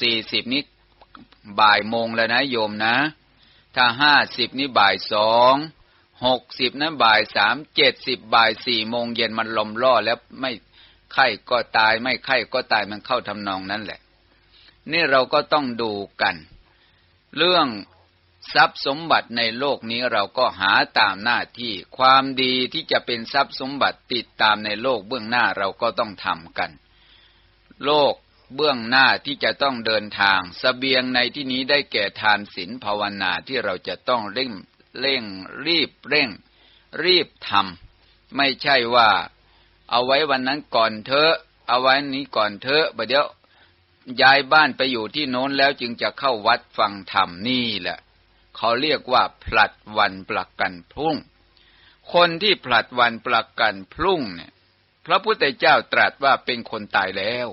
สี่สิบนี้บ่ายโมงแล้วนะโยมนะ ถ้าห้าสิบนี้บ่ายสองหกสิบนั้นบ่ายสามเจ็ดสิบบ่ายสี่โมงเย็นมันลมล่อแล้วไม่ไข้ก็ตายไม่ไข้ก็ตายมันเข้าทำนองนั้นแหละ นี่เราก็ต้องดูกัน เรื่องทรัพย์สมบัติในโลกนี้เราก็หาตามหน้าที่ ความดีที่จะเป็นทรัพย์สมบัติติดตามในโลกเบื้องหน้าเราก็ต้องทำกัน โลก เบื้องหน้าที่จะต้องเดินทางสเสบียงในที่นี้ได้แก่ทานศีลภาวนาที่เราจะต้องเร่งเร่งรีบเร่ง รีบทำไม่ใช่ว่า เอาไว้วันนั้นก่อนเถอะเอาไว้นี้ก่อนเถอะประเดี๋ยวย้ายบ้านไปอยู่ที่โน้นแล้วจึงจะเข้าวัดฟังธรรมนี่แหละ เขาเรียกว่าผลัดวันประกันพรุ่ง คนที่ผลัดวันประกันพรุ่งเนี่ย พระพุทธเจ้าตรัสว่าเป็นคนตายแล้ว